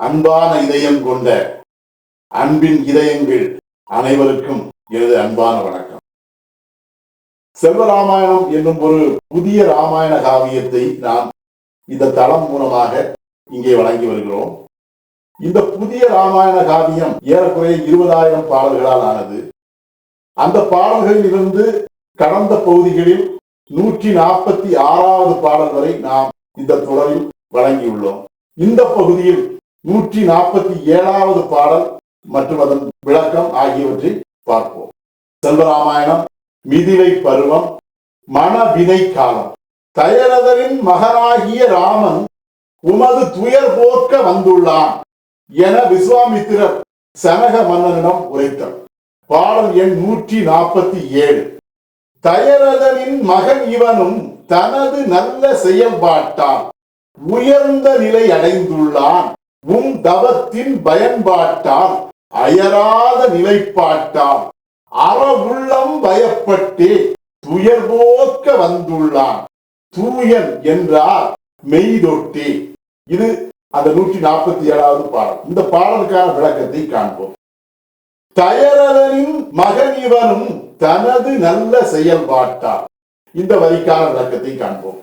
அன்பான இதயம் கொண்ட அன்பின் இதயங்கள் அனைவருக்கும் எனது அன்பான வணக்கம். செல்வராமாயணம் என்னும் ஒரு புதிய ராமாயண காவியத்தை நாம் இந்த தளம் மூலமாக இங்கே வழங்கி வருகிறோம். இந்த புதிய ராமாயண காவியம் ஏறக்குறைய இருபதாயிரம் பாடல்களால் ஆனது. அந்த பாடல்களில் இருந்து கடந்த பகுதிகளில் நூற்றி நாற்பத்தி ஆறாவது பாடல் வரை நாம் இந்த தொடரில் வழங்கியுள்ளோம். இந்த பகுதியில் நூற்றி நாற்பத்தி ஏழாவது பாடல் மற்றும் அதன் விளக்கம் ஆகியவற்றை பார்ப்போம். செல்வராமாயணம் மிதிலை பருவம் மனவினை காலம். தயரதரின் மகனாகிய ராமன் உமது துயர் போக்க வந்துள்ளான் என விஸ்வாமித்திரர் சனக மன்னனிடம் உரைத்தார். பாடல் எண் நூற்றி நாற்பத்தி ஏழு. தயரதனின் மகன் இவனும் தனது நல்ல செயல்பாட்டால் உயர்ந்த நிலை அடைந்துள்ளான். உம் தவத்தின் பயன்பாட்டால் அயராத நிலைப்பாட்டால் அற உள்ளம் பயப்பட்டே துயர் போக்க வந்துள்ளான். தூயன் என்றார் மெய்தொட்டே. இது அந்த நூற்றி நாற்பத்தி ஏழாவது பாடல். இந்த பாடலுக்கான விளக்கத்தை காண்போம். தயரதனின் மகன் இவனும் தனது நல்ல செயல்பாட்டார். இந்த வரிக்கான விளக்கத்தை காண்போம்.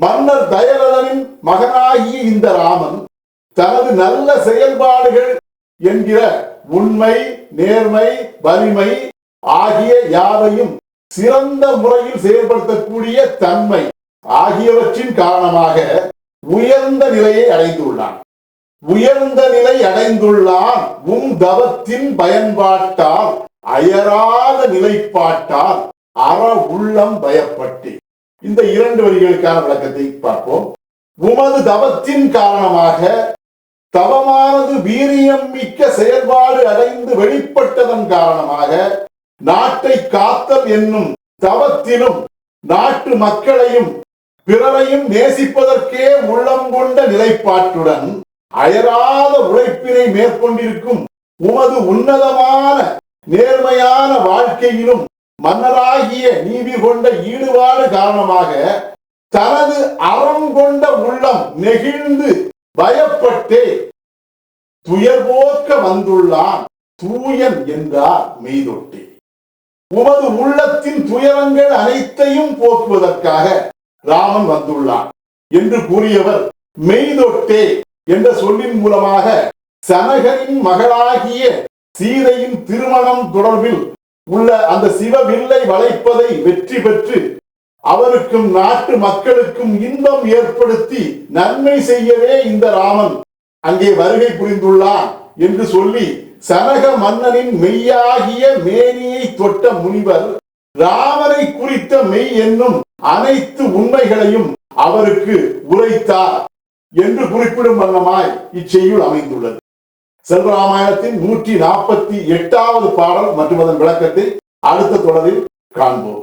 மன்னர் தயரதனின் மகனாகிய இந்த ராமன் தனது நல்ல செயல்பாடுகள் என்கிற உண்மை நேர்மை வலிமை ஆகிய யாவையும் சிறந்த முறையில் செயல்படுத்தக்கூடிய தன்மை ஆகியவற்றின் காரணமாக உயர்ந்த நிலையை அடைந்துள்ளான். உயர்ந்த நிலை அடைந்துள்ளான். உம் தவத்தின் பயன்பாட்டால் அயராத நிலைப்பாட்டால் அற உள்ளம் பயப்பட்டு. இந்த இரண்டு வரிகளுக்கான விளக்கத்தை பார்ப்போம். உமது தவத்தின் காரணமாக தவமானது வீரியம் மிக்க செயல்பாடு அடைந்து வெளிப்பட்டதன் காரணமாக நாட்டை காத்தல் என்னும் தவத்திலும் நாட்டு மக்களையும் பிறரையும் நேசிப்பதற்கே உள்ளம் கொண்ட நிலைப்பாட்டுடன் அயராத உழைப்பினை மேற்கொண்டிருக்கும் உமது உன்னதமான நேர்மையான வாழ்க்கையிலும் மன்னராகிய நீதி கொண்ட ஈடுபாடு காரணமாக தனது அறம் கொண்ட உள்ளம் நெகிழ்ந்து பயப்பட்டே துயர்போக்க வந்துள்ளான் தூயன் என்றார் மெய்தொட்டே. உமது உள்ளத்தின் துயரங்கள் அனைத்தையும் போக்குவதற்காக ராமன் வந்துள்ளான் என்று கூறியவர் மெய்தொட்டே என்ற சொல்லின் மூலமாக சனகரின் மகளாகிய சீதையின் திருமணம் தொடர்பில் உள்ள அந்த சிவவில்லை வளைப்பதை வெற்றி பெற்று அவருக்கும் நாட்டு மக்களுக்கும் இன்பம் ஏற்படுத்தி நன்மை செய்யவே இந்த ராமன். அங்கே வருகை புரிந்துள்ளான் என்று சொல்லி சனக மன்னனின் மெய்யாகிய மேனியை தொட்ட முனிவர் ராமனை குறித்த மெய் என்னும் அனைத்து உண்மைகளையும் அவருக்கு உரைத்தார் என்று குறிப்பிடும் வண்ணமாய் இச்செய்யுள் அமைந்துள்ளது. செல்வராமாயணத்தின் நூற்றி நாற்பத்தி எட்டாவது பாடல் மற்றும் அதன் விளக்கத்தை அடுத்த தொடரில் காண்போம்.